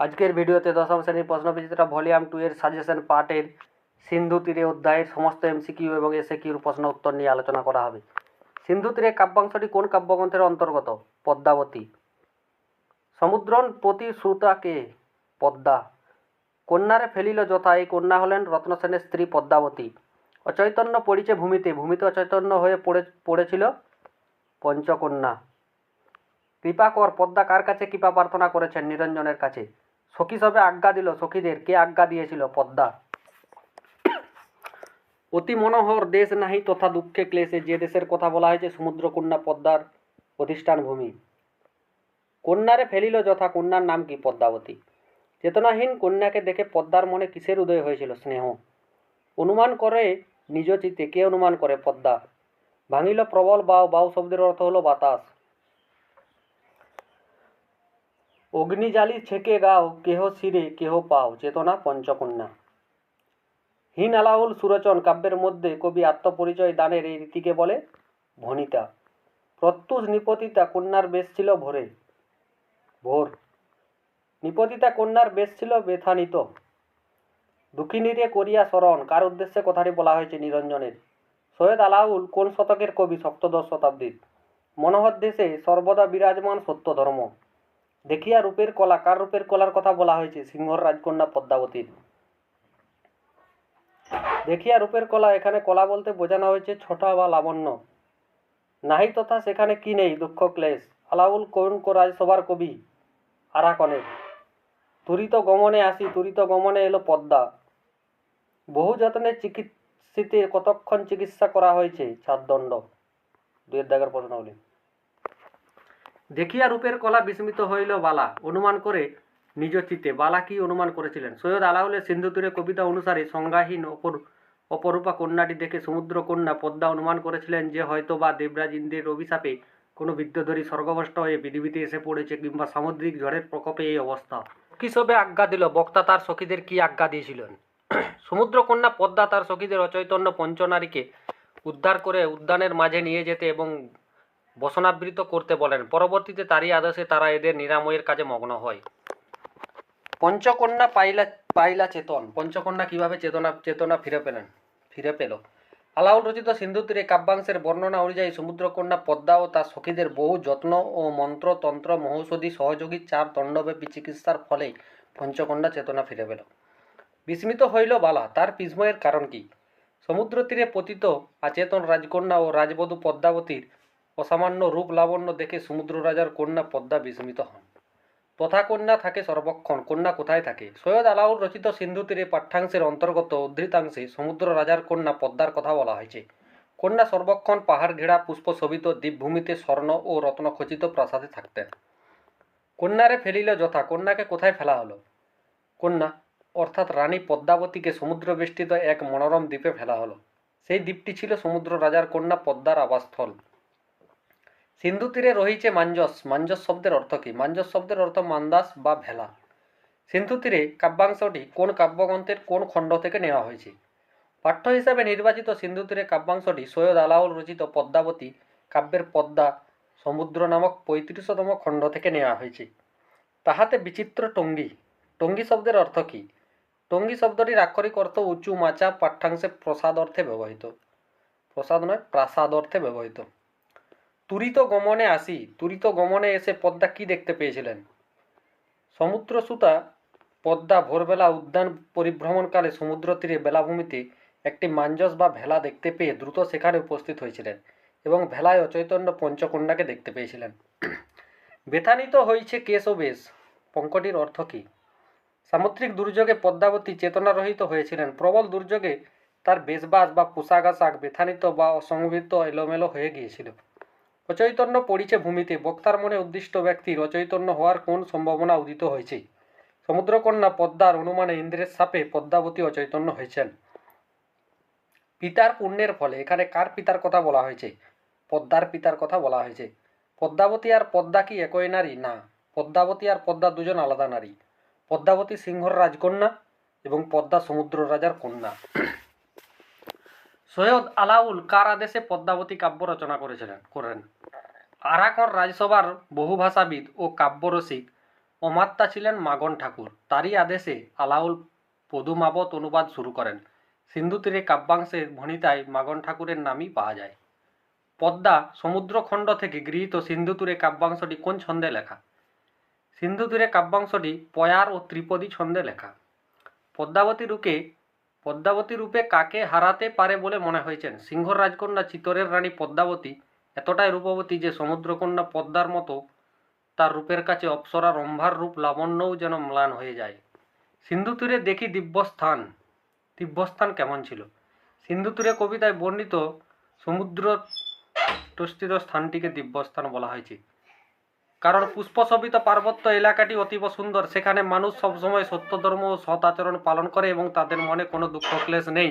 আজকের ভিডিওতে দশম শ্রেণির প্রশ্নবিচিত্রা ভলিউম টু এর সাজেশন পার্টের সিন্ধু তীরে অধ্যায়ের সমস্ত এমসিকিউ এবং এসে কিউর প্রশ্ন উত্তর নিয়ে আলোচনা করা হবে। সিন্ধু তীরে কাব্যাংশটি কোন কাব্যগ্রন্থের অন্তর্গত? পদ্মাবতী। সমুদ্রন প্রতি শ্রুতাকে পদ্মা। কন্যারে ফেলিল যথা, এই কন্যা হলেন রত্নসেনের স্ত্রী পদ্মাবতী। অচৈতন্য পড়িছে ভূমিতে ভূমিতে অচৈতন্য হয়ে পড়ে, পড়েছিল পঞ্চকন্যা। কৃপা কর, পদ্মা কার কাছে কৃপা প্রার্থনা করেছেন নিরঞ্জনের কাছে? সখী সবে আজ্ঞা দিল, সখীদের কে আজ্ঞা দিয়েছিল? পদ্মা। অতি মনোহর দেশ নাহি তথা দুঃখে ক্লেশে, যে দেশের কথা বলা হয়েছে সমুদ্রকন্যা পদ্মার অধিষ্ঠান ভূমি। কন্যারে ফেলিল যথা, কন্যার নাম কি? পদ্মাবতী। চেতনাহীন কন্যাকে দেখে পদ্মার মনে কিসের উদয় হয়েছিল? স্নেহ। অনুমান করে নিজ চিতে কে অনুমান করে? পদ্মা। ভাঙিল প্রবল বাউ বাউ শব্দের অর্থ হলো বাতাস। অগ্নিজালি ছেকে গাও, কেহ শিরে, কেহ পাও, চেতনা পঞ্চকন্যা। হীন আলাউল সুরচন কাব্যের মধ্যে কবি আত্মপরিচয় দানের এই রীতিকে বলে ভনিতা। প্রত্যুষ নিপতিতা কন্যার বেশ ছিল ভোরে। ভোর। নিপতিতা কন্যার বেশ ছিল বেথানিত দুঃখিনীরে করিয়া স্মরণ, কার উদ্দেশ্যে কথাটি বলা হয়েছে নিরঞ্জনের? সৈয়দ আলাউল কোন শতকের কবি সপ্তদশ শতাব্দীর? মনোহর দেশে সর্বদা বিরাজমান সত্য ধর্ম দেখিয়া রূপের কলা, কার রূপের কলার কথা বলা হয়েছে? সিংহর রাজকন্যা পদ্মাবতীর। দেখিয়া রূপের কলা, এখানে কলা বলতে বোঝানো হয়েছে ছোটা বা লাবণ্য। নাহি তথা সেখানে কি নেই? দুঃখ, ক্লেশ। আলাউল কোন কো রাজসভার কবি? আরাকনে তুরিত গমনে আসি, তুরিত গমনে এলো পদ্মা। বহু যত্নে চিকিৎসিতে কতক্ষণ চিকিৎসা করা হয়েছে? ছাদদণ্ড দুয়ের দাগের প্রশ্নাবলী। দেখিয়া রূপের কলা বিস্মিত হইল বালা। অনুমান করে নিজ চিতে বালা কি অনুমান করেছিলেন? সৈয়দ আলাউলের সিন্ধু তীরে কবিতা অনুসারে সংজ্ঞাহীন অপর অপরূপা কন্যাটি দেখে সমুদ্র কন্যা পদ্মা অনুমান করেছিলেন যে হয়তো বা দেবরাজ ইন্দ্রের অভিশাপে কোনো বিদ্যধরী স্বর্গভষ্ট হয়ে পৃথিবীতে এসে পড়েছে কিংবা সামুদ্রিক ঝড়ের প্রকোপে এই অবস্থা। কি সবে আজ্ঞা দিল? বক্তা তার সখীদের কি আজ্ঞা দিয়েছিলেন? সমুদ্র কন্যা পদ্মা তার সখীদের অচৈতন্য পঞ্চনারীকে উদ্ধার করে উদ্যানের মাঝে নিয়ে যেতে এবং বসনাবৃত করতে বলেন। পরবর্তীতে তারই আদেশে তারা এদের নিরাময়ের কাজে মগ্ন হয়। পঞ্চকন্যা পাইলা পাইলা চেতন। পঞ্চকন্যা কীভাবে চেতনা চেতনা ফিরে পেলেন? ফিরে পেল। আলাউল রচিত সিন্ধু তীরে কাব্যাংশের বর্ণনা অনুযায়ী সমুদ্রকন্যা পদ্মা ও তার সখীদের বহু যত্ন ও মন্ত্র, তন্ত্র, মহৌষধি, সহযোগী চার দণ্ডব্যাপী চিকিৎসার ফলেই পঞ্চকন্যা চেতনা ফিরে পেল। বিস্মিত হইল বালা, তার বিস্ময়ের কারণ কি? সমুদ্র তীরে পতিত আচেতন রাজকন্যা ও রাজবধূ পদ্মাবতীর অসামান্য রূপ লাবণ্য দেখে সমুদ্র রাজার কন্যা পদ্মা বিস্মিত হন। তথা কন্যা থাকে সর্বক্ষণ, কন্যা কোথায় থাকে? সৈয়দ আলাউল রচিত সিন্ধু তীরে পাঠ্যাংশের অন্তর্গত উদ্ধৃতাংশে সমুদ্র রাজার কন্যা পদ্মার কথা বলা হয়েছে। কন্যা সর্বক্ষণ পাহাড় ঘেরা পুষ্প শোভিত দ্বীপভূমিতে স্বর্ণ ও রত্নখচিত প্রাসাদে থাকতেন। কন্যারে ফেলিল যথা, কন্যাকে কোথায় ফেলা হলো? কন্যা, অর্থাৎ রানী পদ্মাবতীকে সমুদ্র বেষ্টিত এক মনোরম দ্বীপে ফেলা হলো। সেই দ্বীপটি ছিল সমুদ্র রাজার কন্যা পদ্মার আবাসস্থল। সিন্ধু তীরে রহিছে মাঞ্জস। মাঞ্জস শব্দের অর্থ কি? মাঞ্জস শব্দের অর্থ মান্দাস বা ভেলা। সিন্ধু তীরে কাব্যাংশটি কোন কাব্যগ্রন্থের কোন খণ্ড থেকে নেওয়া হয়েছে? পাঠ্য হিসাবে নির্বাচিত সিন্ধু তীরে কাব্যাংশটি সৈয়দ আলাউল রচিত পদ্মাবতী কাব্যের পদ্মা সমুদ্র নামক পঁয়ত্রিশতম খণ্ড থেকে নেওয়া হয়েছে। তাহাতে বিচিত্র টঙ্গী। টঙ্গী শব্দের অর্থ কী? টঙ্গী শব্দটির আক্ষরিক অর্থ উঁচু, মাচা, পাঠ্যাংশে প্রসাদ অর্থে ব্যবহৃত। প্রসাদ নয়, প্রাসাদ অর্থে ব্যবহৃত। তুরিত গমনে আসি, তুরিত গমনে এসে পদ্মা কি দেখতে পেয়েছিলেন? সমুদ্র সুতা পদ্মা ভোরবেলা উদ্যান পরিভ্রমণকালে সমুদ্র তীরে বেলাভূমিতে একটি মাঞ্জস বা ভেলা দেখতে পেয়ে দ্রুত সেখানে উপস্থিত হয়েছিলেন এবং ভেলায় অচৈতন্য পঞ্চকন্যাকে দেখতে পেয়েছিলেন। বেথানিত হয়েছে কেশ ও বেশ, পঙ্কটির অর্থ কী? সামুদ্রিক দুর্যোগে পদ্মাবতী চেতনারহিত হয়েছিলেন, প্রবল দুর্যোগে তার বেশবাস বা পোশাক আশাক বেথানিত বা অসংবিত এলোমেলো হয়ে গিয়েছিল। অচৈতন্য পড়িছে ভূমিতে। বক্তার মনে উদ্দিষ্ট ব্যক্তির অচৈতন্য হওয়ার কোন সম্ভাবনা উদিত হয়েছে? সমুদ্রকন্যা পদ্মার অনুমানে ইন্দ্রের সাপে পদ্মাবতী অচৈতন্য হয়েছেন। পিতার পুণ্যের ফলে, এখানে কার পিতার কথা বলা হয়েছে? পদ্মার পিতার কথা বলা হয়েছে। পদ্মাবতী আর পদ্মা কি একই নারী? না, পদ্মাবতী আর পদ্মা দুজন আলাদা নারী। পদ্মাবতী সিংহর রাজকন্যা এবং পদ্মা সমুদ্র রাজার কন্যা। সৈয়দ আলাউল কার আদেশে পদ্মাবতী কাব্য রচনা করেছিলেন, করেন। আরাকর রাজসভার বহুভাষাবিদ ও কাব্যরসিক অমাত্যা ছিলেন মাগন ঠাকুর। তারই আদেশে আলাউল পদুমাবত অনুবাদ শুরু করেন। সিন্ধু তীরে কাব্যাংশের ভণিতায় মাগন ঠাকুরের নামই পাওয়া যায়। পদ্মা সমুদ্রখণ্ড থেকে গৃহীত সিন্ধু তীরে কাব্যাংশটি কোন ছন্দে লেখা? সিন্ধু তীরে কাব্যাংশটি পয়ার ও ত্রিপদী ছন্দে লেখা। পদ্মাবতী রূপে পদ্মাবতী রূপে কাকে হারাতে পারে বলে মনে হয়েছেন? সিংহর রাজকন্যা চিতরের রানী পদ্মাবতী এতটাই রূপবতী যে সমুদ্রকন্যা পদ্মার মতো তার রূপের কাছে অপ্সরা রম্ভার রূপ লাবণ্যও যেন ম্লান হয়ে যায়। সিন্ধু তীরে দেখি দিব্যস্থান। দিব্যস্থান কেমন ছিল? সিন্ধু তীরে কবিতায় বর্ণিত সমুদ্র স্থানটিকে দিব্যস্থান বলা হয়েছে। কারণ পুষ্পশোভিত পার্বত্য এলাকাটি অতীব সুন্দর। সেখানে মানুষ সবসময় সত্য ধর্ম ও সৎ আচরণ পালন করে এবং তাদের মনে কোনো দুঃখ ক্লেশ নেই।